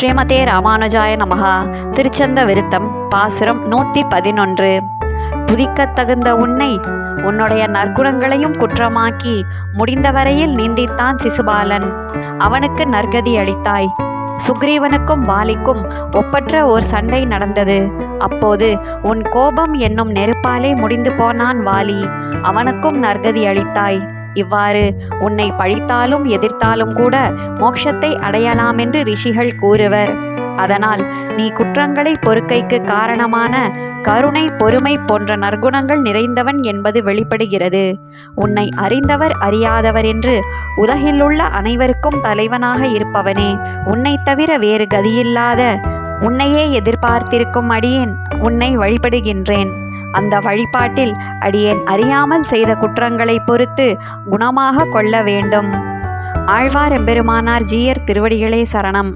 ஸ்ரீமதே ராமானுஜாய நமகா திருச்சந்த விருத்தம் பாசுரம் நூற்றி பதினொன்று துதிக்கத் தகுந்த உன்னை உன்னுடைய நற்குணங்களையும் குற்றமாக்கி முடிந்தவரையில் நீந்தித்தான் சிசுபாலன். அவனுக்கு நற்கதி அளித்தாய். சுக்ரீவனுக்கும் வாலிக்கும் ஒப்பற்ற ஓர் சண்டை நடந்தது. அப்போது உன் கோபம் என்னும் நெருப்பாலே முடிந்து போனான் வாலி. அவனுக்கும் நற்கதி அளித்தாய். இவ்வாறு உன்னை பழித்தாலும் எதிர்த்தாலும் கூட மோட்சத்தை அடையலாமென்று ரிஷிகள் கூறுவர். அதனால் நீ குற்றங்களை பொறுக்கைக்கு காரணமான கருணை பொறுமை போன்ற நற்குணங்கள் நிறைந்தவன் என்பது வெளிப்படுகிறது. உன்னை அறிந்தவர் அறியாதவர் என்று உலகிலுள்ள அனைவருக்கும் தலைவனாக இருப்பவனே உன்னை தவிர வேறு கதியில்லாத உன்னையே எதிர்பார்த்திருக்கும் அடியேன் உன்னை வழிபடுகின்றேன். அந்த வழிபாட்டில் அடியேன் அறியாமல் செய்த குற்றங்களை பொறுத்து குணமாக கொள்ள வேண்டும். ஆழ்வார் எம்பெருமானார் ஜீயர் திருவடிகளே சரணம்.